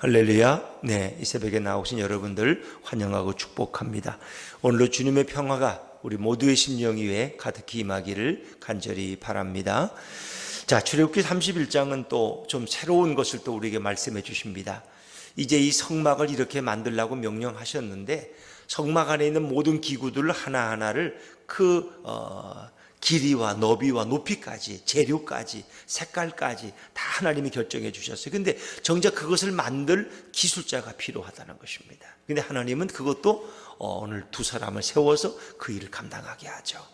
할렐루야. 네, 이 새벽에 나오신 여러분들 환영하고 축복합니다. 오늘도 주님의 평화가 우리 모두의 심령 위에 가득히 임하기를 간절히 바랍니다. 자, 출애굽기 31장은 또 좀 새로운 것을 또 우리에게 말씀해 주십니다. 이제 이 성막을 이렇게 만들라고 명령하셨는데 성막 안에 있는 모든 기구들 하나하나를 그 어, 길이와 너비와 높이까지 재료까지 색깔까지 다 하나님이 결정해 주셨어요. 근데 정작 그것을 만들 기술자가 필요하다는 것입니다. 근데 하나님은 그것도 어, 오늘 두 사람을 세워서 그 일을 감당하게 하죠.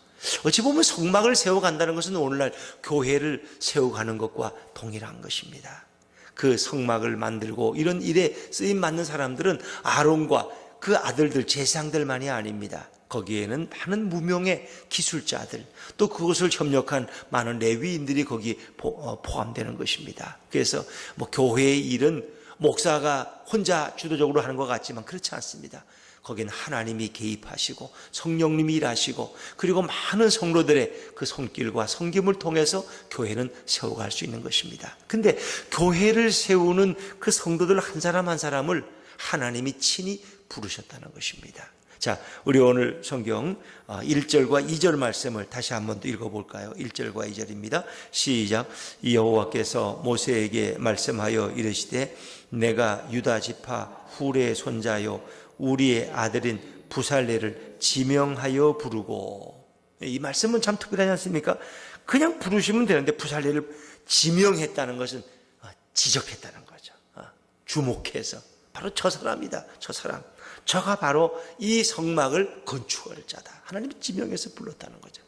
어찌 보면 성막을 세워간다는 것은 오늘날 교회를 세워가는 것과 동일한 것입니다. 그 성막을 만들고 이런 일에 쓰임 받는 사람들은 아론과 그 아들들 제상들만이 아닙니다. 거기에는 많은 무명의 기술자들 또 그것을 협력한 많은 레위인들이 거기 어, 포함되는 것입니다. 그래서 뭐 교회의 일은 목사가 혼자 주도적으로 하는 것 같지만 그렇지 않습니다. 거기는 하나님이 개입하시고 성령님이 일하시고 그리고 많은 성도들의 그 손길과 성김을 통해서 교회는 세워갈 수 있는 것입니다. 근데 교회를 세우는 그 성도들 한 사람 한 사람을 하나님이 친히 부르셨다는 것입니다. 자, 우리 오늘 성경 1절과 어, 2절 말씀을 다시 한 번 더 읽어볼까요? 1절과 2절입니다. 시작. 여호와께서 모세에게 말씀하여 이르시되 내가 유다 지파 후레의 손자요 우리의 아들인 부살레를 지명하여 부르고 이 말씀은 참 특별하지 않습니까? 그냥 부르시면 되는데 부살레를 지명했다는 것은 어, 지적했다는 거죠. 어, 주목해서 바로 저 사람이다. 저 사람. 저가 바로 이 성막을 건축할 자다. 하나님이 지명해서 불렀다는 거죠.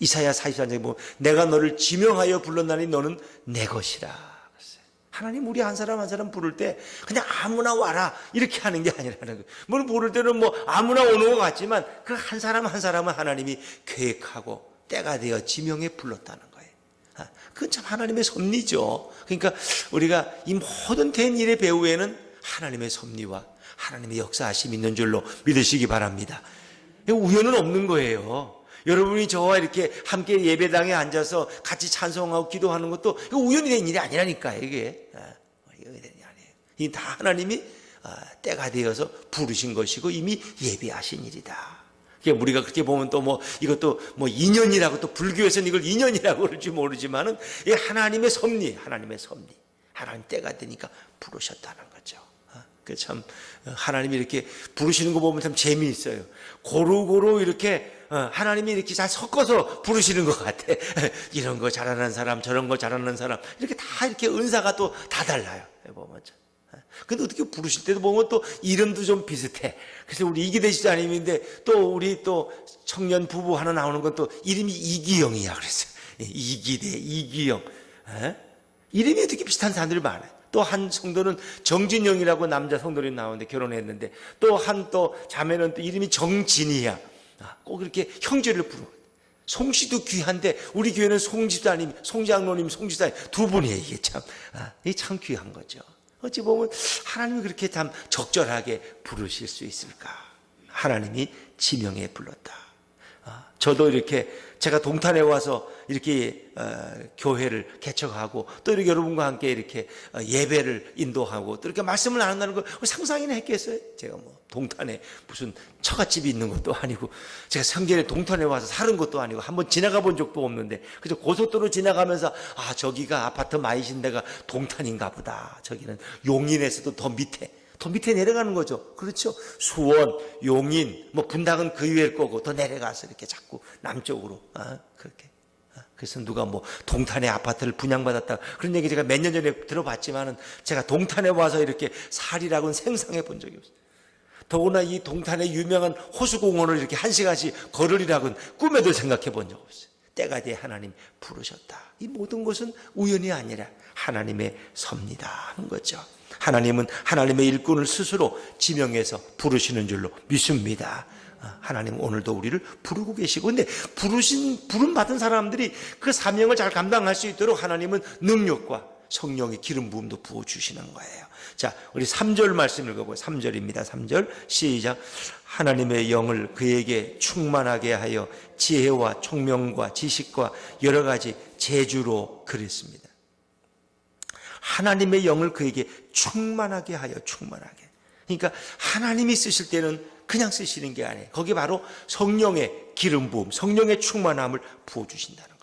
이사야 44장에 보면 내가 너를 지명하여 불렀나니 너는 내 것이라. 하나님 우리 한 사람 한 사람 부를 때 그냥 아무나 와라 이렇게 하는 게 아니라는 거예요. 물론 부를 때는 뭐 아무나 오는 것 같지만 그 한 사람 한 사람은 하나님이 계획하고 때가 되어 지명해 불렀다는 거예요. 아, 그건 참 하나님의 섭리죠. 그러니까 우리가 이 모든 된 일의 배후에는 하나님의 섭리와 하나님의 역사하심 있는 줄로 믿으시기 바랍니다. 우연은 없는 거예요. 여러분이 저와 이렇게 함께 예배당에 앉아서 같이 찬송하고 기도하는 것도 우연히 된 일이 아니라니까 이게 아, 우연히 된 일이 아니에요. 이 다 하나님이 아, 때가 되어서 부르신 것이고 이미 예비하신 일이다. 우리가 그렇게 보면 또 뭐 이것도 뭐 인연이라고 또 불교에서는 이걸 인연이라고 그럴지 모르지만은 하나님의 섭리, 하나님의 섭리, 하나님 때가 되니까 부르셨다는 거죠. 그참 하나님이 이렇게 부르시는 거 보면 참 재미있어요. 고루고루 이렇게 어, 하나님이 이렇게 잘 섞어서 부르시는 것 같아. 이런 거 잘하는 사람, 저런 거 잘하는 사람 이렇게 다 이렇게 은사가 또 다 달라요. 보면 어. 근데 어떻게 부르실 때도 보면 또 이름도 좀 비슷해. 그래서 우리 이기대 시장님인데 또 우리 또 청년 부부 하나 나오는 건 또 이름이 이기영이야 그랬어요. 이기대, 이기영. 에? 이름이 어떻게 비슷한 사람들이 많아요. 또 한 성도는 정진영이라고 남자 성도들이 나오는데 결혼했는데 또 한 또 자매는 또 이름이 정진이야. 아, 꼭 이렇게 형제를 부르. 송씨도 귀한데 우리 교회는 송집사님, 송장로님, 송집사님 두 분이에요. 이게 참, 아, 이게 참 귀한 거죠. 어찌 보면 하나님이 그렇게 참 적절하게 부르실 수 있을까? 하나님이 지명해 불렀다. 아, 저도 이렇게 제가 동탄에 와서 이렇게 어, 교회를 개척하고 또 이렇게 여러분과 함께 이렇게 어, 예배를 인도하고 또 이렇게 말씀을 나눈다는 걸 상상이나 했겠어요? 제가 뭐 동탄에 무슨 처갓집이 있는 것도 아니고 제가 성결에 동탄에 와서 사는 것도 아니고 한번 지나가 본 적도 없는데 그저 고속도로 지나가면서 아 저기가 아파트 마이신 데가 동탄인가 보다 저기는 용인에서도 더 밑에 더 밑에 내려가는 거죠. 그렇죠? 수원, 용인, 뭐 분당은 그 위일 거고 더 내려가서 이렇게 자꾸 남쪽으로 아, 그렇게. 아, 그래서 누가 뭐 동탄에 아파트를 분양받았다 그런 얘기 제가 몇 년 전에 들어봤지만은 제가 동탄에 와서 이렇게 살이라고는 생상해 본 적이 없어요. 더구나 이 동탄의 유명한 호수공원을 이렇게 한 시간씩 걸으리라고는 꿈에도 생각해 본 적 없어요. 때가 돼 하나님 부르셨다. 이 모든 것은 우연이 아니라 하나님의 섭니다 하는 거죠. 하나님은 하나님의 일꾼을 스스로 지명해서 부르시는 줄로 믿습니다. 아, 하나님 오늘도 우리를 부르고 계시고 근데 부르신 부름 받은 사람들이 그 사명을 잘 감당할 수 있도록 하나님은 능력과 성령의 기름 부음도 부어 주시는 거예요. 자, 우리 3절 말씀 읽어 보요 3절입니다. 3절 시작. 하나님의 영을 그에게 충만하게 하여 지혜와 총명과 지식과 여러 가지 재주로 그랬습니다. 하나님의 영을 그에게 충만하게 하여 충만하게. 그러니까 하나님이 쓰실 때는 그냥 쓰시는 게 아니에요. 거기 바로 성령의 기름 부음, 성령의 충만함을 부어 주신다는.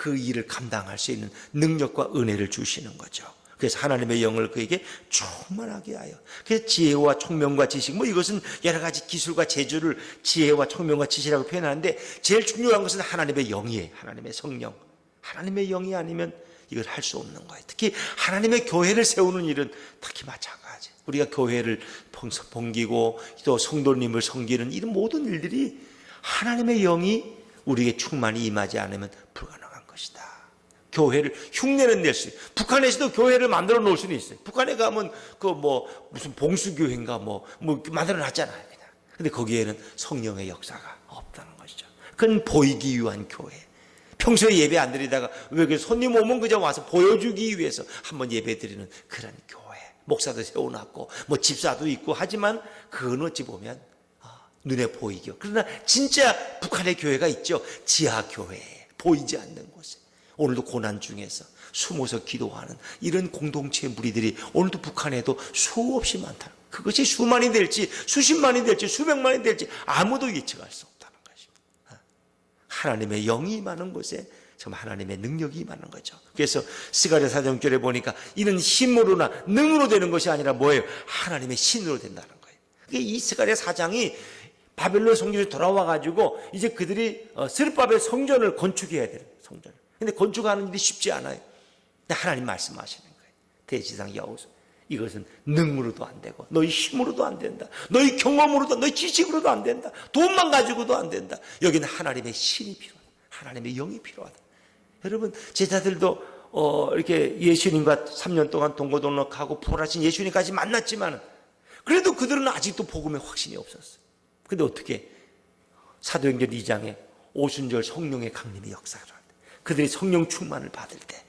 그 일을 감당할 수 있는 능력과 은혜를 주시는 거죠. 그래서 하나님의 영을 그에게 충만하게 하여. 그래서 지혜와 총명과 지식, 뭐 이것은 여러 가지 기술과 재주를 지혜와 총명과 지식이라고 표현하는데 제일 중요한 것은 하나님의 영이에요. 하나님의 성령. 하나님의 영이 아니면 이걸 할 수 없는 거예요. 특히 하나님의 교회를 세우는 일은 특히 마찬가지. 우리가 교회를 봉기고 또 성도님을 섬기는 이런 모든 일들이 하나님의 영이 우리에게 충만히 임하지 않으면 불가능한 것이다. 교회를 흉내는 낼 수. 북한에서도 교회를 만들어 놓을 수는 있어요. 북한에 가면 그 뭐 무슨 봉수교회인가 뭐, 뭐 만들어 놨잖아요. 그냥. 근데 거기에는 성령의 역사가 없다는 것이죠. 그건 보이기 위한 교회. 평소에 예배 안 드리다가 왜그 손님 오면 그저 와서 보여주기 위해서 한번 예배 드리는 그런 교회. 목사도 세워놨고 뭐 집사도 있고 하지만 그건 어찌 보면 아, 눈에 보이죠. 그러나 진짜 북한의 교회가 있죠. 지하 교회 보이지 않는 곳에 오늘도 고난 중에서 숨어서 기도하는 이런 공동체 무리들이 오늘도 북한에도 수없이 많다. 그것이 수만이 될지 수십만이 될지 수백만이 될지 아무도 예측할 수 없다는 것입니다. 하나님의 영이 임하는 곳에 정말 하나님의 능력이 임하는 거죠. 그래서 스가랴 사정절에 보니까 이는 힘으로나 능으로 되는 것이 아니라 뭐예요? 하나님의 신으로 된다는 거예요. 이 스가랴 사장이 바벨론 성전에 돌아와 가지고 이제 그들이 스르바벨 성전을 건축해야 돼요. 성전을. 근데 건축하는 일이 쉽지 않아요. 근데 하나님 말씀하시는 거예요. 대지상 여호수. 이것은 능으로도 안 되고 너희 힘으로도 안 된다. 너희 경험으로도 너희 지식으로도 안 된다. 돈만 가지고도 안 된다. 여기는 하나님의 신이 필요하다. 하나님의 영이 필요하다. 여러분 제자들도 어, 이렇게 예수님과 3년 동안 동고동락하고 부활하신 예수님까지 만났지만 그래도 그들은 아직도 복음에 확신이 없었어요. 근데 어떻게 사도행전 2장에 오순절 성령의 강림이 역사를 하는데 그들이 성령 충만을 받을 때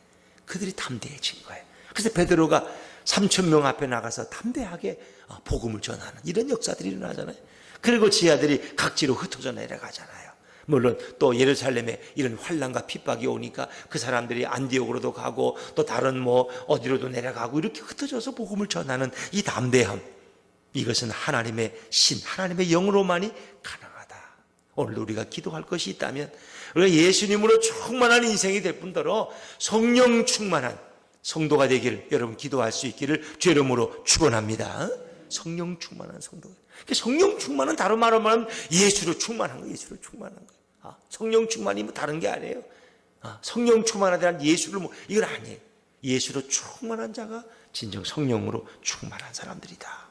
그들이 담대해진 거예요. 그래서 베드로가 3천 명 앞에 나가서 담대하게 어, 복음을 전하는 이런 역사들이 일어나잖아요. 그리고 지하들이 각지로 흩어져 내려가잖아요. 물론 또 예루살렘에 이런 환란과 핍박이 오니까 그 사람들이 안디옥으로도 가고 또 다른 뭐 어디로도 내려가고 이렇게 흩어져서 복음을 전하는 이 담대함 이것은 하나님의 신, 하나님의 영으로만이 가능하다. 오늘도 우리가 기도할 것이 있다면 우리가 예수님으로 충만한 인생이 될 뿐더러 성령 충만한 성도가 되기를 여러분 기도할 수 있기를 죄름으로 축원합니다. 성령 충만한 성도. 성령 충만은 다른 말로 말하면 예수로 충만한 거예요. 예수로 충만한 거예요. 아, 성령 충만이 뭐 다른 게 아니에요. 아, 성령 충만하다는 예수를 뭐 이건 아니에요. 예수로 충만한 자가 진정 성령으로 충만한 사람들이다.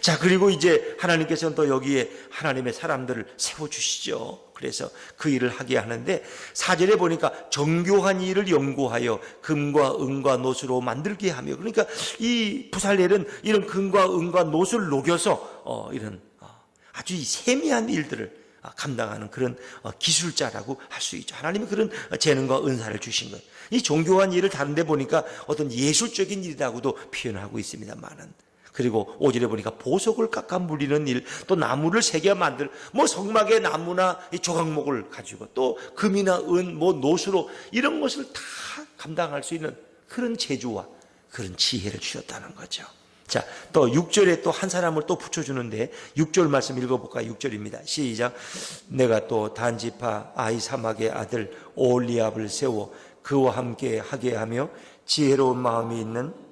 자, 그리고 이제 하나님께서는 또 여기에 하나님의 사람들을 세워주시죠. 그래서 그 일을 하게 하는데, 사절에 보니까 정교한 일을 연구하여 금과 은과 노수로 만들게 하며, 그러니까 이 부살렐은 이런 금과 은과 노수를 녹여서, 어, 이런, 어, 아주 세미한 일들을 감당하는 그런 어, 기술자라고 할 수 있죠. 하나님이 그런 재능과 은사를 주신 거예요. 이 정교한 일을 다른데 보니까 어떤 예술적인 일이라고도 표현하고 있습니다만은 그리고 오절에 보니까 보석을 깎아 물리는 일, 또 나무를 새겨 만들, 뭐 성막의 나무나 이 조각목을 가지고 또 금이나 은, 뭐 노수로 이런 것을 다 감당할 수 있는 그런 재주와 그런 지혜를 주셨다는 거죠. 자, 또 6절에 또 한 사람을 또 붙여주는데 6절 말씀 읽어볼까요? 6절입니다. 시작. 내가 또 단지파 아이사막의 아들 올리압을 세워 그와 함께 하게 하며 지혜로운 마음이 있는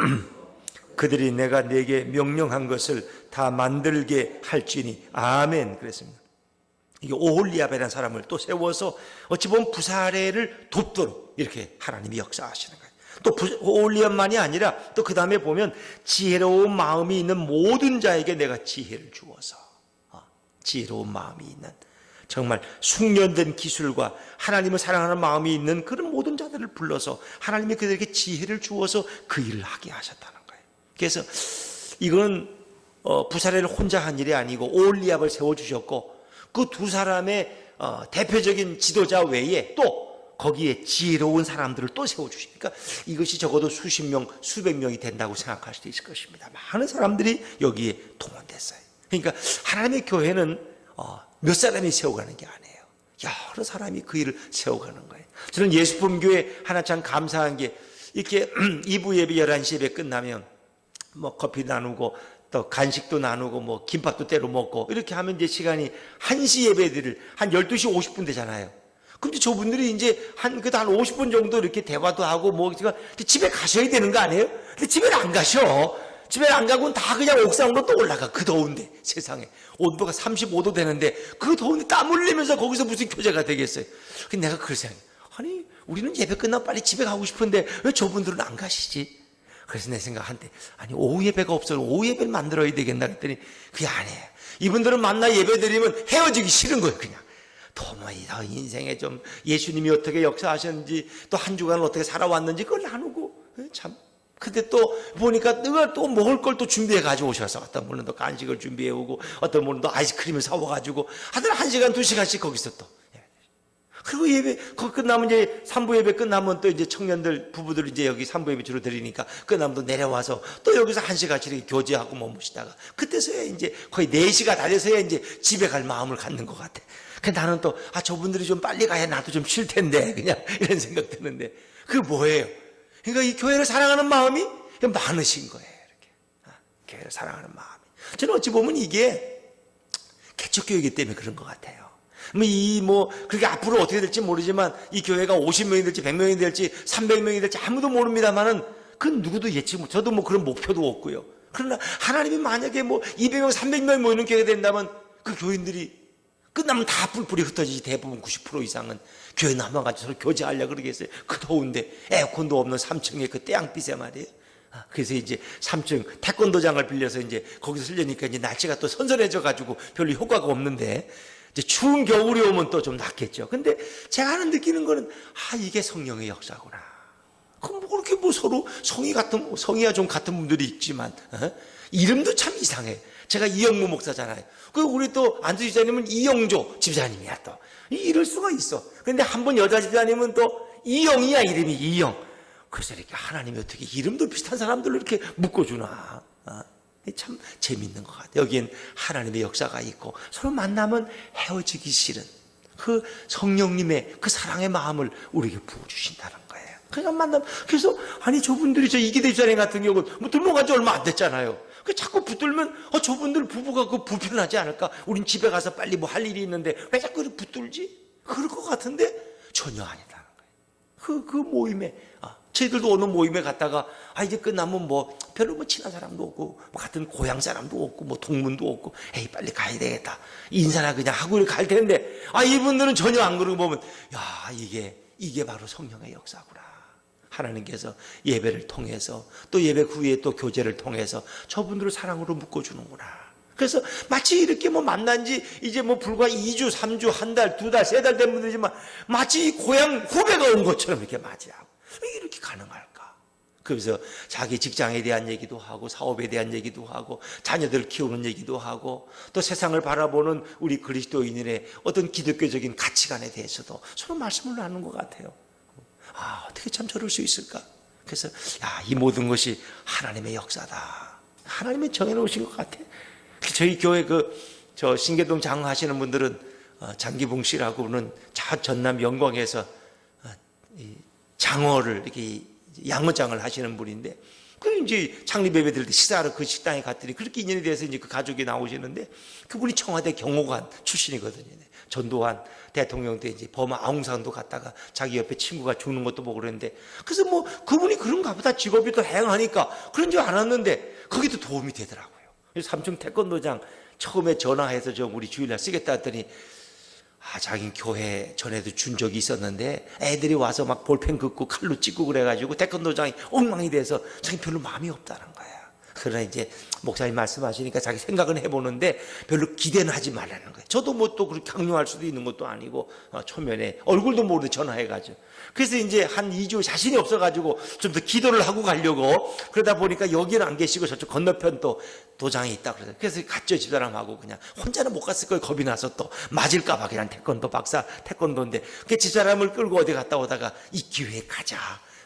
그들이 내가 내게 명령한 것을 다 만들게 할지니 아멘 그랬습니다. 이게 오홀리압이라는 사람을 또 세워서 어찌 보면 부사례를 돕도록 이렇게 하나님이 역사하시는 거예요. 또 오홀리압만이 아니라 또 그 다음에 보면 지혜로운 마음이 있는 모든 자에게 내가 지혜를 주어서 어, 지혜로운 마음이 있는 정말 숙련된 기술과 하나님을 사랑하는 마음이 있는 그런 모든 자들을 불러서 하나님이 그들에게 지혜를 주어서 그 일을 하게 하셨다는 거예요. 그래서 이건 어, 부사례를 혼자 한 일이 아니고 올리압을 세워주셨고 그 두 사람의 어, 대표적인 지도자 외에 또 거기에 지혜로운 사람들을 또 세워주시니까 이것이 적어도 수십 명, 수백 명이 된다고 생각할 수도 있을 것입니다. 많은 사람들이 여기에 동원됐어요. 그러니까 하나님의 교회는 어, 몇 사람이 세워가는 게 아니에요. 여러 사람이 그 일을 세워가는 거예요. 저는 예수품교회 하나 참 감사한 게 이렇게 2부 예배 11시 예배 끝나면 뭐 커피 나누고 또 간식도 나누고 뭐 김밥도 때로 먹고 이렇게 하면 이제 시간이 1시 예배들을 한 12시 50분 되잖아요. 근데 저분들이 이제 한, 그한 50분 정도 이렇게 대화도 하고 뭐, 집에 가셔야 되는 거 아니에요? 근데 집에는 안 가셔. 집에 안 가고는 다 그냥 옥상으로 또 올라가. 그 더운데, 세상에. 온도가 35도 되는데, 그 더운데 땀 흘리면서 거기서 무슨 교제가 되겠어요. 근데 내가 그걸 생각해. 아니, 우리는 예배 끝나면 빨리 집에 가고 싶은데, 왜 저분들은 안 가시지? 그래서 내 생각 한때, 아니, 오후 예배가 없어서 오후 예배를 만들어야 되겠나 그랬더니, 그게 아니에요. 이분들은 만나 예배 드리면 헤어지기 싫은 거예요, 그냥. 도무지 더 인생에 좀 예수님이 어떻게 역사하셨는지 또 한 주간 어떻게 살아왔는지 그걸 나누고 예, 참 근데 또 보니까 누가 또 먹을 걸 또 준비해 가지고 오셔서 어떤 분은 또 간식을 준비해 오고 어떤 분은 또 아이스크림을 사와 가지고 하여튼 한 시간 두 시간씩 거기서 또 예. 그리고 예배 그 끝나면 이제 삼부 예배 끝나면 또 이제 청년들 부부들 이제 여기 삼부 예배 주로 드리니까 끝나면 또 내려와서 또 여기서 한 시간씩 교제하고 머무시다가 그때서야 이제 거의 네 시가 다 돼서야 이제 집에 갈 마음을 갖는 것 같아. 그 나는 또, 아, 저분들이 좀 빨리 가야 나도 좀 쉴 텐데, 그냥 이런 생각 드는데, 그게 뭐예요? 그러니까 이 교회를 사랑하는 마음이 많으신 거예요, 이렇게. 아, 교회를 사랑하는 마음이. 저는 어찌 보면 이게 개척교회이기 때문에 그런 것 같아요. 뭐, 이, 뭐, 그렇게 앞으로 어떻게 될지 모르지만, 이 교회가 50명이 될지, 100명이 될지, 300명이 될지 아무도 모릅니다만은, 그건 누구도 예측 못, 저도 뭐 그런 목표도 없고요. 그러나 하나님이 만약에 뭐 200명, 300명 모이는 교회가 된다면, 그 교인들이 끝나면 다 뿔뿔이 흩어지지 대부분 90% 이상은 교회 남아가지고 서로 교제하려고 그러겠어요. 그 더운데 에어컨도 없는 3층에 그 태양빛에 말이에요. 아, 그래서 이제 3층 태권도장을 빌려서 이제 거기서 쓰려니까 이제 날씨가 또 선선해져 가지고 별로 효과가 없는데 이제 추운 겨울이 오면 또 좀 낫겠죠. 근데 제가 하는 느끼는 거는 아 이게 성령의 역사구나. 그럼 뭐 그렇게 뭐 서로 성이 같은 뭐 성이야 좀 같은 분들이 있지만 어? 이름도 참 이상해. 제가 이영무 목사잖아요. 그 우리 또 안수 집사님은 이영조 집사님이야 또. 이럴 수가 있어. 근데 한 번 여자 집사님은 또 이영이야 이름이 이영. 그래서 이렇게 하나님이 어떻게 이름도 비슷한 사람들로 이렇게 묶어주나. 아, 참 재밌는 것 같아요. 여기엔 하나님의 역사가 있고 서로 만나면 헤어지기 싫은 그 성령님의 그 사랑의 마음을 우리에게 부어주신다는. 그냥 만나면 그래서 아니 저분들이 저 이기대 집사님 같은 경우는 뭐 등록한 지 얼마 안 됐잖아요. 그 자꾸 붙들면 어, 저분들 부부가 그 불편하지 않을까? 우린 집에 가서 빨리 뭐 할 일이 있는데 왜 자꾸 붙들지? 그럴 것 같은데 전혀 아니다는 거예요. 그, 그 모임에 아, 저희들도 어느 모임에 갔다가 아 이제 끝나면 뭐 별로 뭐 친한 사람도 없고 뭐 같은 고향 사람도 없고 뭐 동문도 없고 에이 빨리 가야 되겠다 인사나 그냥 하고 갈 텐데 아 이분들은 전혀 안 그러고 보면 야 이게 이게 바로 성령의 역사구나. 하나님께서 예배를 통해서 또 예배 후에 또 교제를 통해서 저분들을 사랑으로 묶어주는구나. 그래서 마치 이렇게 뭐 만난 지 이제 뭐 불과 2주, 3주, 한 달, 두 달, 세 달 된 분들이지만 마치 고향 후배가 온 것처럼 이렇게 맞이하고 이렇게 가능할까? 그래서 자기 직장에 대한 얘기도 하고 사업에 대한 얘기도 하고 자녀들 키우는 얘기도 하고 또 세상을 바라보는 우리 그리스도인의 어떤 기독교적인 가치관에 대해서도 서로 말씀을 나누는 것 같아요. 아, 어떻게 참 저럴 수 있을까? 그래서, 야, 이 모든 것이 하나님의 역사다. 하나님이 정해놓으신 것 같아. 저희 교회 그, 저 신계동 장 하시는 분들은 어, 장기봉 씨라고는 저 전남 영광에서 어, 이 장어를 이렇게 양어장을 하시는 분인데 그 이제 창립 예배 드릴 때 식사하러 그 식당에 갔더니 그렇게 인연이 돼서 이제 그 가족이 나오시는데 그분이 청와대 경호관 출신이거든요. 전두환 대통령 때 이제 버마 아웅산도 갔다가 자기 옆에 친구가 죽는 것도 보고 그랬는데 그래서 뭐 그분이 그런가 보다 직업이 또 행하니까 그런 줄 알았는데 거기도 도움이 되더라고요. 그래서 삼층 태권도장 처음에 전화해서 저 우리 주일날 쓰겠다 했더니 아, 자긴 교회 전에도 준 적이 있었는데 애들이 와서 막 볼펜 긋고 칼로 찍고 그래가지고 태권도장이 엉망이 돼서 자기 별로 마음이 없다는 거야. 그러나 이제 목사님 말씀하시니까 자기 생각은 해보는데 별로 기대는 하지 말라는 거예요. 저도 뭐 또 그렇게 강요할 수도 있는 것도 아니고 어, 초면에 얼굴도 모르고 전화해가지고. 그래서 이제 한 2주 자신이 없어가지고 좀 더 기도를 하고 가려고 그러다 보니까 여기는 안 계시고 저쪽 건너편 또 도장이 있다 그래서 그래서 갔죠 집사람하고 그냥. 혼자는 못 갔을 거예요 겁이 나서 또. 맞을까봐 그냥 태권도 박사 태권도인데. 그 집사람을 끌고 어디 갔다 오다가 이 기회에 가자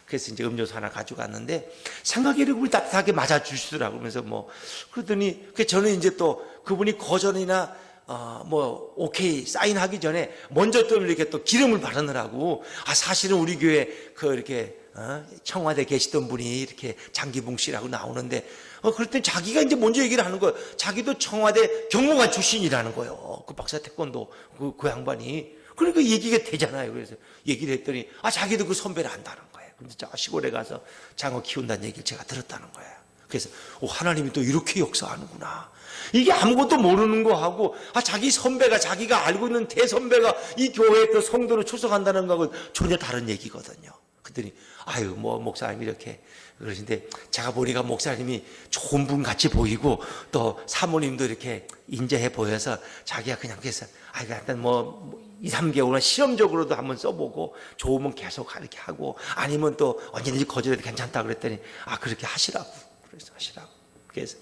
그래서 이제 음료수 하나 가져갔는데 생각이 우리 따뜻하게 맞아주시더라고 그러면서 뭐 그러더니 그 저는 이제 또 그분이 거전이나 어, 뭐 오케이 사인하기 전에 먼저 또 이렇게 또 기름을 바르느라고 아 사실은 우리 교회 그 이렇게 어, 청와대 계시던 분이 이렇게 장기붕 씨라고 나오는데 어땐 자기가 이제 먼저 얘기를 하는 거예요. 자기도 청와대 경무관 출신이라는 거예요. 그 박사 태권도 그, 그 양반이 그러니까 얘기가 되잖아요. 그래서 얘기를 했더니 아 자기도 그 선배를 안다는 거예요. 근데 저 시골에 가서 장어 키운다는 얘기를 제가 들었다는 거예요. 그래서 오, 하나님이 또 이렇게 역사하는구나. 이게 아무것도 모르는 거하고 아 자기 선배가 자기가 알고 있는 대선배가 이 교회에 또 성도로 출석한다는 거하고 전혀 다른 얘기거든요. 그랬더니 아유 뭐 목사님 이렇게 그러신데 제가 보니까 목사님이 좋은 분 같이 보이고 또 사모님도 이렇게 인재해 보여서 자기가 그냥 그래서 아 일단 뭐 2, 3개월은 실험적으로도 한번 써보고 좋으면 계속 이렇게 하고 아니면 또 언제든지 거절해도 괜찮다 그랬더니 아 그렇게 하시라고 그래서 하시라고 그래서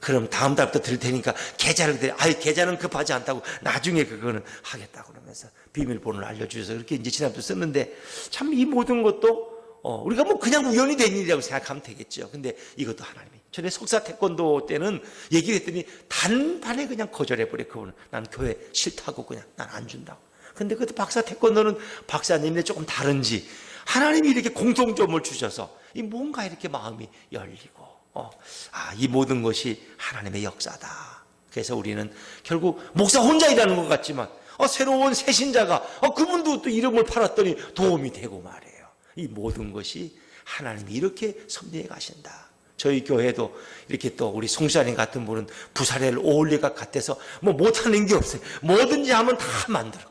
그럼 다음 달부터 드릴 테니까 계좌를 드려. 아이 계좌는 급하지 않다고 나중에 그거는 하겠다고 그러면서 비밀번호를 알려주셔서 그렇게 이제 지난주 썼는데 참 이 모든 것도 어, 우리가 뭐 그냥 우연히 된 일이라고 생각하면 되겠죠. 근데 이것도 하나님이. 전에 석사 태권도 때는 얘기를 했더니 단판에 그냥 거절해버려. 그거는. 난 교회 싫다고 그냥 난 안 준다고. 근데 그것도 박사 태권도는 박사님네 조금 다른지 하나님이 이렇게 공통점을 주셔서 이 뭔가 이렇게 마음이 열리고 어, 아, 이 모든 것이 하나님의 역사다. 그래서 우리는 결국 목사 혼자 일하는 것 같지만 어, 새로운 새신자가 어, 그분도 또 이름을 팔았더니 도움이 되고 말이에요. 이 모든 것이 하나님이 이렇게 섭리해 가신다. 저희 교회도 이렇게 또 우리 송시아님 같은 분은 부사례를 오올리가 같아서 뭐 못하는 게 없어요. 뭐든지 하면 다 만들어.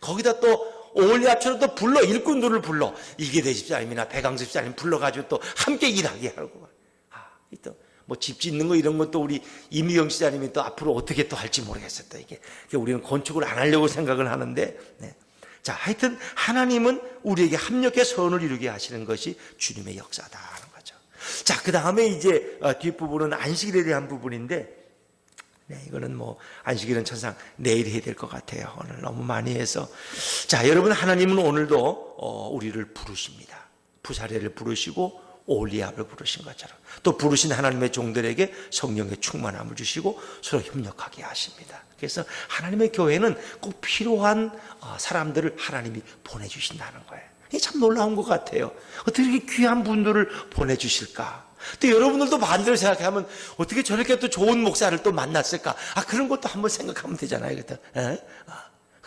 거기다 또 오올리 합쳐서 또 불러 일꾼들을 불러 이기대 집사님이나 배강수 집사님 불러가지고 또 함께 일하게 하고 아, 또 뭐 집 짓는 거 이런 것도 우리 이미영 시장님이 또 앞으로 어떻게 또 할지 모르겠어요. 또 이게 우리는 건축을 안 하려고 생각을 하는데 네. 자, 하여튼 하나님은 우리에게 합력의 선을 이루게 하시는 것이 주님의 역사다 하는 거죠. 자, 그 다음에 이제 어, 뒷부분은 안식일에 대한 부분인데 네, 이거는 뭐 안식일은 천상 내일 해야 될 것 같아요. 오늘 너무 많이 해서 자, 여러분 하나님은 오늘도 어, 우리를 부르십니다. 부사례를 부르시고 올리압을 부르신 것처럼 또 부르신 하나님의 종들에게 성령의 충만함을 주시고 서로 협력하게 하십니다. 그래서 하나님의 교회는 꼭 필요한 어, 사람들을 하나님이 보내주신다는 거예요. 이게 참 놀라운 것 같아요. 어떻게 이렇게 귀한 분들을 보내주실까? 또 여러분들도 반대로 생각하면 어떻게 저렇게 또 좋은 목사를 또 만났을까? 아, 그런 것도 한번 생각하면 되잖아요. 그때.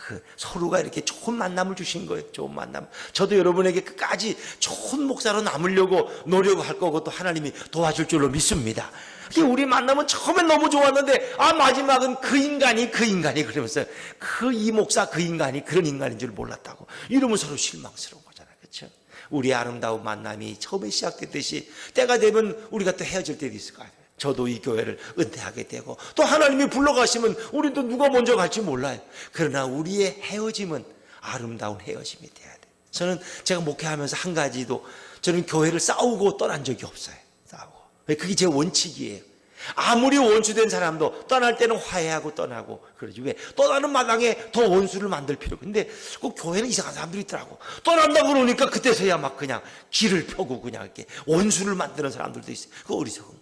그 서로가 이렇게 좋은 만남을 주신 거예요. 좋은 만남. 저도 여러분에게 끝까지 좋은 목사로 남으려고 노력할 거고 또 하나님이 도와줄 줄로 믿습니다. 우리 만남은 처음엔 너무 좋았는데 아 마지막은 그 인간이 그 인간이 그러면서 그 이 목사 그 인간이 그런 인간인 줄 몰랐다고 이러면 서로 실망스러운 거잖아요. 그렇죠? 우리 아름다운 만남이 처음에 시작됐듯이 때가 되면 우리가 또 헤어질 때도 있을 거예요. 저도 이 교회를 은퇴하게 되고 또 하나님이 불러가시면 우리 또 누가 먼저 갈지 몰라요. 그러나 우리의 헤어짐은 아름다운 헤어짐이 돼야 돼. 저는 제가 목회하면서 한 가지도 저는 교회를 싸우고 떠난 적이 없어요. 싸우고. 그게 제 원칙이에요. 아무리 원수된 사람도 떠날 때는 화해하고 떠나고 그러지 왜 떠나는 마당에 더 원수를 만들 필요 근데 그 교회는 이상한 사람들이 있더라고 떠난다고 그러니까 그때서야 막 그냥 길을 펴고 그냥 이렇게 원수를 만드는 사람들도 있어요 그 어리석은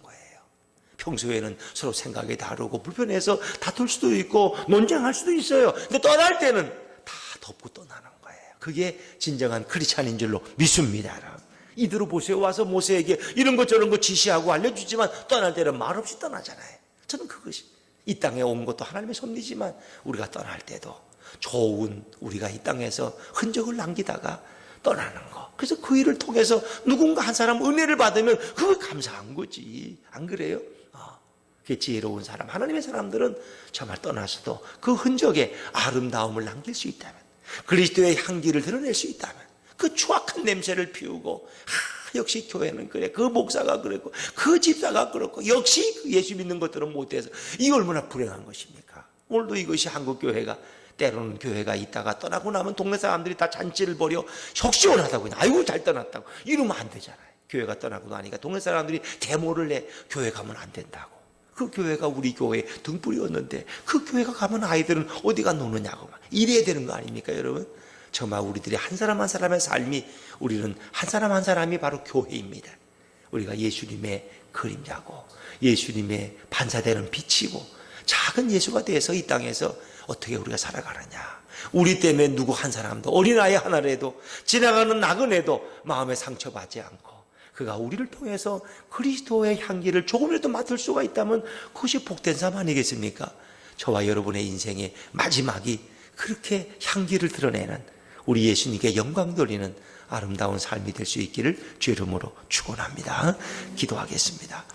평소에는 서로 생각이 다르고 불편해서 다툴 수도 있고 논쟁할 수도 있어요 근데 떠날 때는 다 덮고 떠나는 거예요 그게 진정한 크리스찬인 줄로 믿습니다 이대로 보세요. 와서 모세에게 이런 것 저런 거 지시하고 알려주지만 떠날 때는 말없이 떠나잖아요. 저는 그것이 이 땅에 온 것도 하나님의 섭리지만 우리가 떠날 때도 좋은 우리가 이 땅에서 흔적을 남기다가 떠나는 거. 그래서 그 일을 통해서 누군가 한 사람 은혜를 받으면 그거 감사한 거지. 안 그래요? 어. 그 지혜로운 사람, 하나님의 사람들은 정말 떠나서도 그 흔적에 아름다움을 남길 수 있다면, 그리스도의 향기를 드러낼 수 있다면, 그 추악한 냄새를 피우고 아, 역시 교회는 그래. 그 목사가 그랬고 그 집사가 그렇고 역시 그 예수 믿는 것들은 못해서 이 얼마나 불행한 것입니까? 오늘도 이것이 한국 교회가 때로는 교회가 있다가 떠나고 나면 동네 사람들이 다 잔치를 벌여 혁시원하다고 그냥 아이고 잘 떠났다고. 이러면 안 되잖아요 교회가 떠나고 나니까 동네 사람들이 데모를 내 교회 가면 안 된다고 그 교회가 우리 교회 등불이었는데 그 교회가 가면 아이들은 어디가 노느냐고 이래야 되는 거 아닙니까 여러분 정말 우리들이 한 사람 한 사람의 삶이 우리는 한 사람 한 사람이 바로 교회입니다. 우리가 예수님의 그림자고 예수님의 반사되는 빛이고 작은 예수가 돼서 이 땅에서 어떻게 우리가 살아가느냐. 우리 때문에 누구 한 사람도 어린아이 하나라도 지나가는 나그네도 마음에 상처받지 않고 그가 우리를 통해서 그리스도의 향기를 조금이라도 맡을 수가 있다면 그것이 복된 삶 아니겠습니까? 저와 여러분의 인생의 마지막이 그렇게 향기를 드러내는 우리 예수님께 영광 돌리는 아름다운 삶이 될 수 있기를 주 이름으로 축원합니다. 기도하겠습니다.